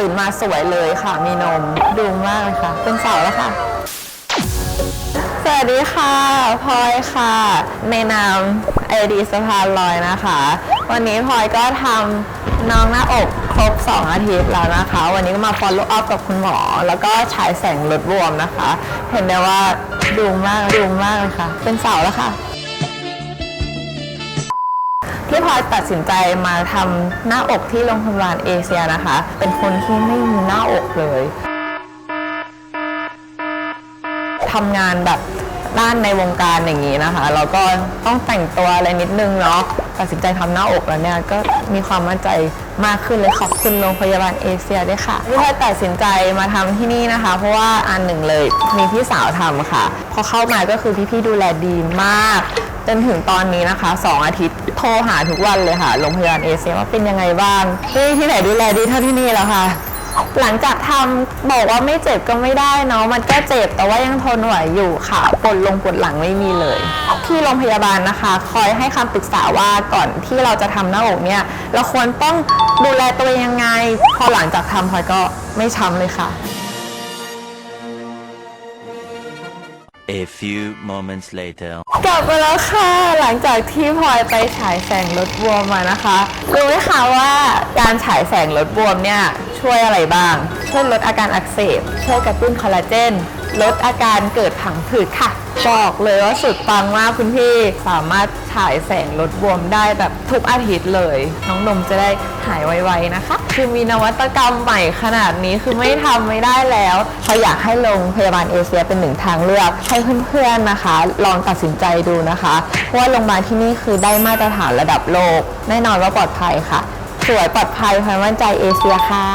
ตื่นมาสวยเลยค่ะมีนมดูมากเลยค่ะ เป็นสาวแล้วค่ะ สวัสดีค่ะพลอยค่ะ ในนามไอดีสะพานลอยนะคะ วันนี้พลอยก็ทำน้องหน้าอกครบ 2 อาทิตย์แล้วนะคะ วันนี้ก็มา follow up กับคุณหมอ แล้วก็ฉายแสงลดบวมนะคะ เห็นได้ว่าดูมากดูมากเลยค่ะ เป็นสาวแล้วค่ะ ที่พลอยตัดสินใจมาทำหน้าอกที่โรงพยาบาลเอเชียนะคะ เป็นคนที่ไม่มีหน้าอกเลยทำงานแบบด้านในวงการอย่างนี้นะคะ แล้วก็ต้องแต่งตัวอะไรนิดนึงเนาะตัดสินใจทำหน้าอกแล้วเนี่ยก็มีความมั่นใจมากขึ้นเลยขอบคุณโรงพยาบาลเอเชียด้วยค่ะที่พลอยตัดสินใจมาทำที่นี่นะคะ เพราะว่าอันหนึ่งเลยมีพี่สาวทำค่ะ พอเข้ามาก็คือพี่ๆดูแลดีมาก จนถึงตอนนี้นะคะ 2 อาทิตย์โทรหาทุกวันเลยค่ะโรงพยาบาลเอเชียว่าเป็นยังไงบ้างที่ที่ไหนดูแลดีเท่าที่นี่แล้วค่ะ หลังจากทำบอกว่าไม่เจ็บก็ไม่ได้เนาะมันก็เจ็บแต่ว่ายังทนไหวอยู่ค่ะปวดลงปวดหลังไม่มีเลย ที่โรงพยาบาลนะคะ คอยให้คำปรึกษาว่าก่อนที่เราจะทำหน้าอกเนี่ยเราควรต้องดูแลตัวเองยังไง พอหลังจากทำพลอยก็ไม่ช้ำเลยค่ะ A few moments later. กลับมาแล้วค่ะ หลังจากที่พลอยไปฉายแสงลดบวมมานะคะรู้ไหมคะว่าการฉายแสงลดบวมเนี่ยช่วยอะไรบ้าง ช่วยลดอาการอักเสบ ช่วยกระตุ้นคอลลาเจน ลดอาการเกิดผังผืดค่ะ บอกเลยว่าสุดปังมากคุณพี่ สามารถฉายแสงลดบวมได้แบบทุกอาทิตย์เลย น้องนมจะได้หายไวๆนะคะ คือมีนวัตกรรมใหม่ขนาดนี้คือไม่ทำไม่ได้แล้วเขาอยากให้โรงพยาบาลเอเชียเป็นหนึ่งทางเลือก ให้เพื่อนๆนะคะ ลองตัดสินใจดูนะคะเพราะว่าโรงพยาบาลที่นี่คือได้มาตรฐานระดับโลก แน่นอนว่าปลอดภัยค่ะ สวยปลอดภัยพลอยมั่นใจเอเชียค่ะ